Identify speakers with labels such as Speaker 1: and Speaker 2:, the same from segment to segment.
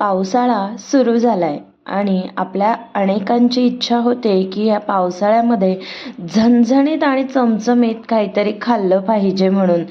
Speaker 1: पावसाळा सुरू झाला आहे आणि आपल्या अनेकांची इच्छा होते की या पावसाळ्यामध्ये झणझणीत आणि चमचमीत काहीतरी खाल्लं पाहिजे म्हणून.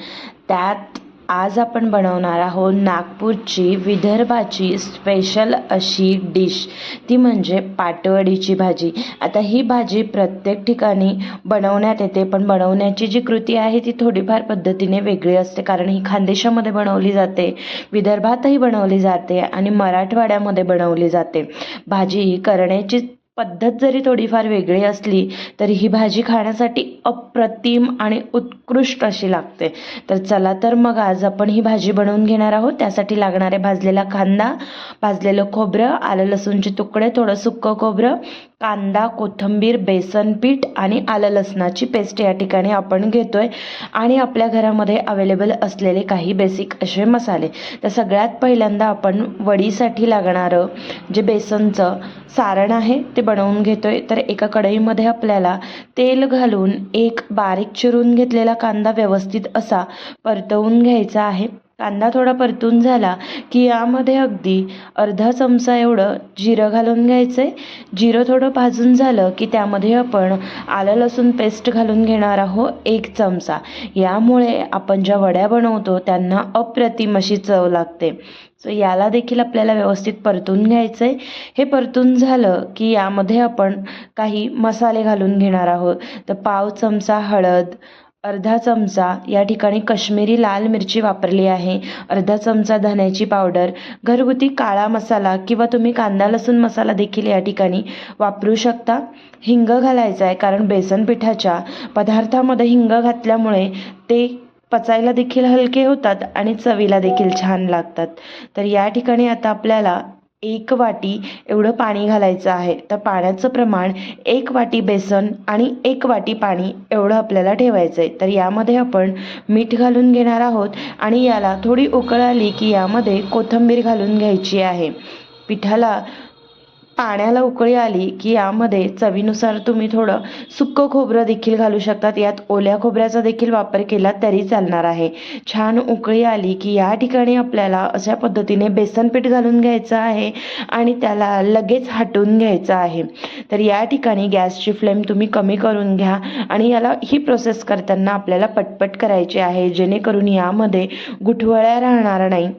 Speaker 1: त्यात आज आपण बनवणार आहोत नागपूरची विदर्भाची स्पेशल अशी डिश ती म्हणजे पाटवडीची भाजी. आता ही भाजी प्रत्येक ठिकाणी बनवण्यात येते पण बनवण्याची जी कृती आहे ती थोडीफार पद्धतीने वेगळी असते कारण ही खानदेशामध्ये बनवली जाते विदर्भातही बनवली जाते आणि मराठवाड्यामध्ये बनवली जाते. भाजी ही करण्याची पद्धत जरी थोडीफार वेगळी असली तरी ही भाजी खाण्यासाठी अप्रतिम आणि उत्कृष्ट अशी लागते. तर चला तर मग आज आपण ही भाजी बनवून घेणार आहोत. त्यासाठी लागणारे भाजलेला कांदा भाजलेलं खोबरं आलं लसूणचे तुकडे थोडं सुक्कं खोबरं कांदा कोथिंबीर बेसन पीठ आणि आलं लसणाची पेस्ट या ठिकाणी आपण घेतोय. आणि आपल्या घरामध्ये अवेलेबल असलेले काही बेसिक असे मसाले. तर सगळ्यात पहिल्यांदा आपण वडीसाठी लागणारं जे बेसनचं सारण आहे ते बनवून घेतो आहे तर एका कढईमध्ये आपल्याला तेल घालून एक बारीक चिरून घेतलेला कांदा व्यवस्थित असा परतवून घ्यायचा आहे. कांदा थोडा परतून झाला की यामध्ये अगदी अर्धा चमचा एवढं जिरं घालून घ्यायचं आहे जिरं थोडं भाजून झालं की त्यामध्ये आपण आलं लसूण पेस्ट घालून घेणार आहोत एक चमचा. यामुळे आपण ज्या वड्या बनवतो त्यांना अप्रतिम अशी चव लागते. सो याला देखील आपल्याला व्यवस्थित परतून घ्यायचं आहे हे परतून झालं की यामध्ये आपण काही मसाले घालून घेणार आहोत. तर पाव चमचा हळद अर्धा चमचा या ठिकाणी कश्मीरी लाल मिरची वापरली आहे. अर्धा चमचा धण्याची पावडर घरगुती काळा मसाला किंवा तुम्ही कांदा लसूण मसाला देखील या ठिकाणी वापरू शकता. हिंग घालायचं आहे कारण बेसन पिठाच्या पदार्थामध्ये हिंग घातल्यामुळे ते पचायला देखील हलके होतात आणि चवीला देखील छान लागतात. तर या ठिकाणी आता आपल्याला एक वाटी एवढं पाणी घालायचं आहे. तर पाण्याचं प्रमाण एक वाटी बेसन आणि एक वाटी पाणी एवढं आपल्याला ठेवायचं आहे तर यामध्ये आपण मीठ घालून घेणार आहोत आणि याला थोडी उकळ आली की यामध्ये कोथिंबीर घालून घ्यायची आहे. पिठाला पाण्याला उकळी आली की यामध्ये चवीनुसार तुम्ही थोडं सुक्कं खोबरं देखील घालू शकतात. यात ओल्या खोबऱ्याचा देखील वापर केला तरी चालणार आहे. छान उकळी आली की या ठिकाणी आपल्याला अशा पद्धतीने बेसन पीठ घालून घ्यायचं आहे आणि त्याला लगेच हटवून घ्यायचं आहे. तर या ठिकाणी गॅसची फ्लेम तुम्ही कमी करून घ्या आणि याला ही प्रोसेस करताना आपल्याला पटपट करायची आहे जेणेकरून यामध्ये गुठवळ्या राहणार नाही.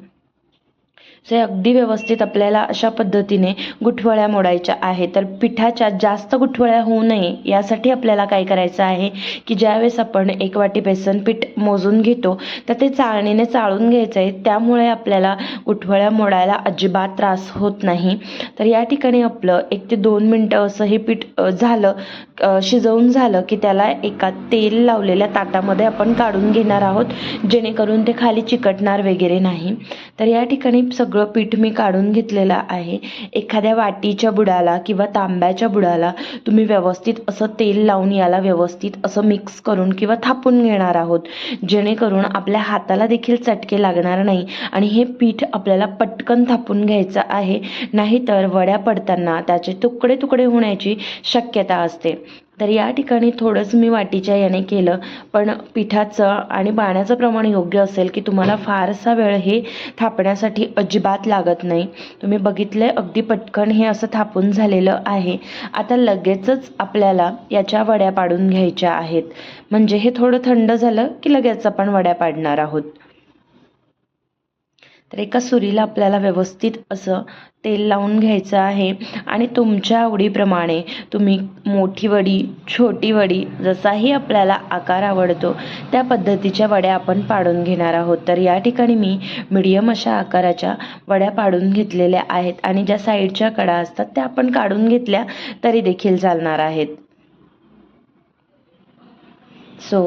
Speaker 1: जे अगदी व्यवस्थित आपल्याला अशा पद्धतीने गुठवळ्या मोडायच्या आहे तर पिठाच्या जास्त गुठवळ्या होऊ नये यासाठी आपल्याला काय करायचं आहे की ज्यावेळेस आपण एक वाटी बेसन पीठ मोजून घेतो तर ते चाळणीने चाळून घ्यायचं आहे त्यामुळे आपल्याला गुठवळ्या मोडायला अजिबात त्रास होत नाही. तर या ठिकाणी आपलं एक ते दोन मिनटं असं हे पीठ झालं शिजवून झालं की त्याला एका तेल लावलेल्या ताटामध्ये आपण काढून घेणार आहोत जेणेकरून ते खाली चिकटणार वगैरे नाही. तर या ठिकाणी सगळं सगळं पीठ मी काढून घेतलेलं आहे. एखाद्या वाटीच्या बुडाला किंवा तांब्याच्या बुडाला तुम्ही व्यवस्थित असं तेल लावून याला व्यवस्थित असं मिक्स करून किंवा थापून घेणार आहोत. जेणेकरून आपल्या हाताला देखील चटके लागणार नाही आणि हे पीठ आपल्याला पटकन थापून घ्यायचं आहे. नाहीतर वड्या पडताना त्याचे तुकडे तुकडे होण्याची शक्यता असते. तर या ठिकाणी थोडंच मी वाटीच्या याने केलं पण पिठाचं आणि पाण्याचं प्रमाण योग्य असेल की तुम्हाला फारसा वेळ हे थापण्यासाठी अजिबात लागत नाही. तुम्ही बघितलं अगदी पटकन हे असं थापून झालेलं आहे. आता लगेचच आपल्याला याच्या वड्या पाडून घ्यायच्या आहेत. म्हणजे हे थोडं थंड झालं की लगेच आपण वड्या पाडणार आहोत. तर एका सुरीला आपल्याला व्यवस्थित असं तेल लावून घ्यायचं आहे. आणि तुमच्या आवडीप्रमाणे तुम्ही मोठी वडी छोटी वडी जसाही आपल्याला आकार आवडतो त्या पद्धतीच्या वड्या आपण पाडून घेणार आहोत. तर या ठिकाणी मी मिडियम अशा आकाराच्या वड्या पाडून घेतलेल्या आहेत आणि ज्या साईडच्या कडा असतात त्या आपण काढून घेतल्या तरी देखील चालणार आहेत. सो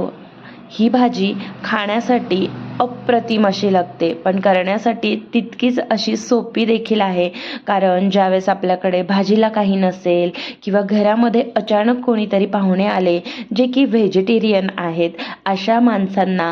Speaker 1: ही भाजी खाण्यासाठी अप्रतिम अशी लागते. पण करण्यासाठी तितकीच अशी सोपी देखील आहे. कारण ज्यावेळेस आपल्याकडे भाजीला काही नसेल किंवा घरामध्ये अचानक कोणीतरी पाहुणे आले जे की व्हेजिटेरियन आहेत अशा माणसांना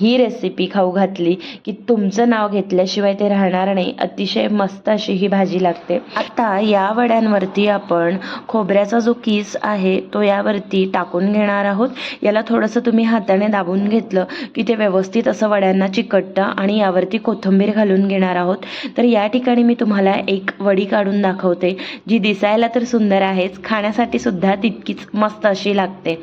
Speaker 1: ही रेसिपी खाऊ घातली की तुमचं नाव घेतल्याशिवाय ते राहणार नाही. अतिशय मस्त अशी ही भाजी लागते. आता या वड्यांवरती आपण खोबऱ्याचा जो किस आहे तो यावरती टाकून घेणार आहोत. याला थोडंसं तुम्ही हाताने दाबून घेतलं की ते व्यवस्थित असं वड्यांना चिकटतं आणि यावरती कोथिंबीर घालून घेणार आहोत. तर या ठिकाणी मी तुम्हाला एक वडी काढून दाखवते जी दिसायला तर सुंदर आहेच खाण्यासाठी सुद्धा तितकीच मस्त अशी लागते.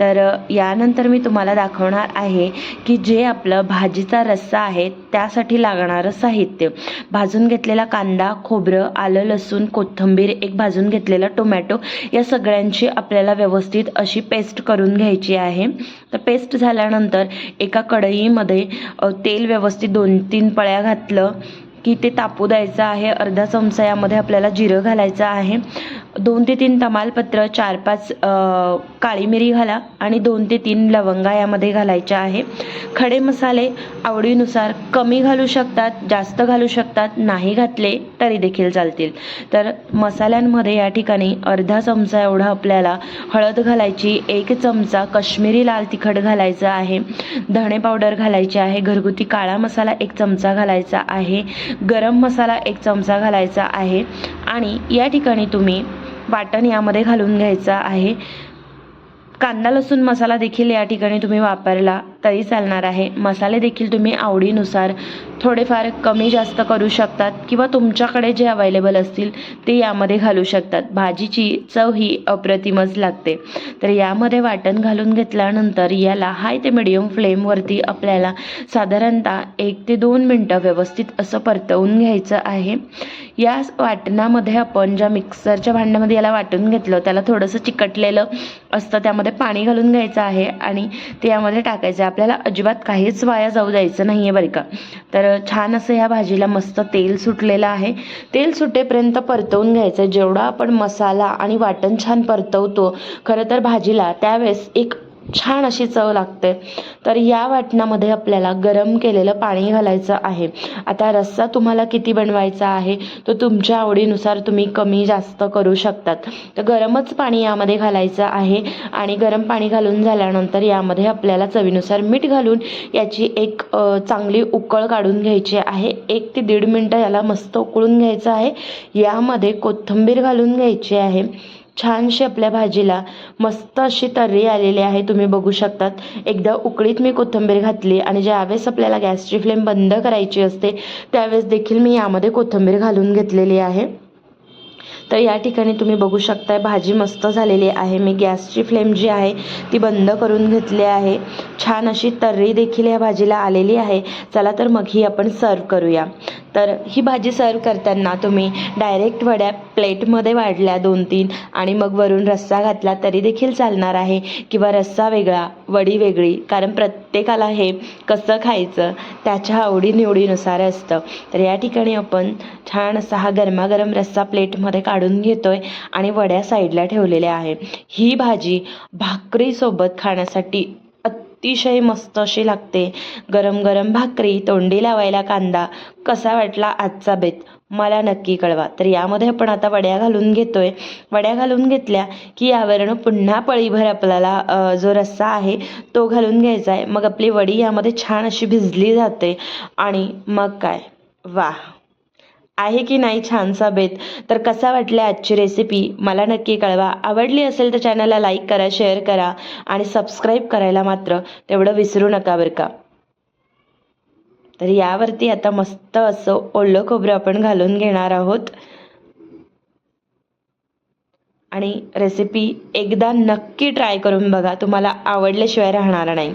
Speaker 1: तर यानंतर मी तुम्हाला दाखवणार आहे की जे आपलं भाजीचा रस्सा आहे त्यासाठी लागणारं साहित्य. भाजून घेतलेला कांदा खोबरं आलं लसूण कोथिंबीर एक भाजून घेतलेला टोमॅटो या सगळ्यांची आपल्याला व्यवस्थित अशी पेस्ट करून घ्यायची आहे. तर पेस्ट झाल्यानंतर एका कढईमध्ये तेल व्यवस्थित दोन तीन पळ्या घातलं की ते तापू द्यायचं आहे. अर्धा चमचा यामध्ये आपल्याला जिरं घालायचं आहे. दोन ते तीन तमालपत्र चार पाच काळी मिरी घाला आणि दोन ते तीन लवंगा यामध्ये घालायच्या आहे. खडे मसाले आवडीनुसार कमी घालू शकतात जास्त घालू शकतात नाही घातले तरी देखील चालतील. तर मसाल्यांमध्ये या ठिकाणी अर्धा चमचा एवढा आपल्याला हळद घालायची एक चमचा काश्मीरी लाल तिखट घालायचं आहे धणे पावडर घालायची आहे घरगुती काळा मसाला एक चमचा घालायचा आहे गरम मसाला एक चमचा घालायचा आहे आणि या ठिकाणी तुम्ही वाटण यामध्ये घालून घ्यायचं आहे. कांदा लसूण मसाला देखील या ठिकाणी तुम्ही वापरला तरी चालणार आहे. मसाले देखील तुम्ही आवडीनुसार थोडेफार कमी जास्त करू शकतात किंवा तुमच्याकडे जे अवेलेबल असतील ते यामध्ये घालू शकतात. भाजीची चव ही अप्रतिमच लागते. तर यामध्ये वाटण घालून घेतल्यानंतर याला हाय ते मिडियम फ्लेमवरती आपल्याला साधारणतः एक ते दोन मिनटं व्यवस्थित असं परतवून घ्यायचं आहे. या वाटणामध्ये आपण ज्या मिक्सरच्या भांड्यामध्ये याला वाटून घेतलं त्याला थोडंसं चिकटलेलं असतं त्यामध्ये पाणी घालून घ्यायचं आहे आणि ते यामध्ये टाकायचं आहे. आपल्याला अजिबात काहीच वाया जाऊ द्यायचं नाही आहे बरं का. तर छान असं ह्या भाजीला मस्त तेल सुटलेलं आहे. तेल सुटेपर्यंत परतवून घ्यायचं. जेवढा आपण मसाला आणि वाटण छान परतवतो खरं तर भाजीला त्यावेळेस एक छान अशी चव लागते. तर या वाटणामध्ये आपल्याला गरम केलेलं पाणी घालायचं आहे. आता रस्सा तुम्हाला किती बनवायचा आहे तो तुमच्या आवडीनुसार तुम्ही कमी जास्त करू शकतात. तर गरमच पाणी यामध्ये घालायचं आहे आणि गरम पाणी घालून झाल्यानंतर यामध्ये आपल्याला चवीनुसार मीठ घालून याची एक चांगली उकळ काढून घ्यायची आहे. एक ते दीड मिनटं याला मस्त उकळून घ्यायचं आहे. यामध्ये कोथिंबीर घालून घ्यायची आहे. छानशी आपल्या भाजीला मस्त अशी तर्री आलेली आहे तुम्ही बघू शकतात. एकदा उकळीत मी कोथिंबीर घातली आणि ज्यावेळेस आपल्याला गॅसची फ्लेम बंद करायची असते त्यावेळेस देखील मी यामध्ये कोथिंबीर घालून घेतलेली आहे. तर या ठिकाणी तुम्ही बघू शकताय भाजी मस्त झालेली आहे. मी गॅसची फ्लेम जी आहे ती बंद करून घेतली आहे. छान अशी तर्री देखील या भाजीला आलेली आहे. चला तर मग ही आपण सर्व करूया. तर ही भाजी सर्व करताना तुम्ही डायरेक्ट वड्या प्लेटमध्ये वाढल्या दोन तीन आणि मग वरून रस्सा घातला तरी देखील चालणार आहे. किंवा रस्सा वेगळा वडी वेगळी कारण प्रत्येकाला हे कसं खायचं त्याच्या आवडीनिवडीनुसार असतं. तर या ठिकाणी आपण छान असा हा गरमागरम रस्सा प्लेटमध्ये काढून घेतोय आणि वड्या साईडला ठेवलेल्या आहे. ही भाजी भाकरीसोबत खाण्यासाठी अतिशय मस्त अशी लागते. गरम गरम भाकरी तोंडी लावायला कांदा. कसा वाटला आजचा बेत? मला नक्की कळवा. तर यामध्ये आपण आता वड्या घालून घेतोय. वड्या घालून घेतल्या की यावरनं पुन्हा पळीभर आपल्याला जो रस्सा आहे तो घालून घ्यायचा आहे मग आपली वडी यामध्ये छान अशी भिजली जाते. आणि मग काय? वाह! आहे की नाही छानसा बेत? तर कसा वाटला आजची रेसिपी मला नक्की कळवा. आवडली असेल तर चॅनलला लाईक करा शेअर करा आणि सबस्क्राईब करायला मात्र तेवढं विसरू नका बरं का. तर यावरती आता मस्त असं ओलं खोबरं आपण घालून घेणार आहोत. आणि रेसिपी एकदा नक्की ट्राय करून बघा. तुम्हाला आवडल्याशिवाय राहणार नाही.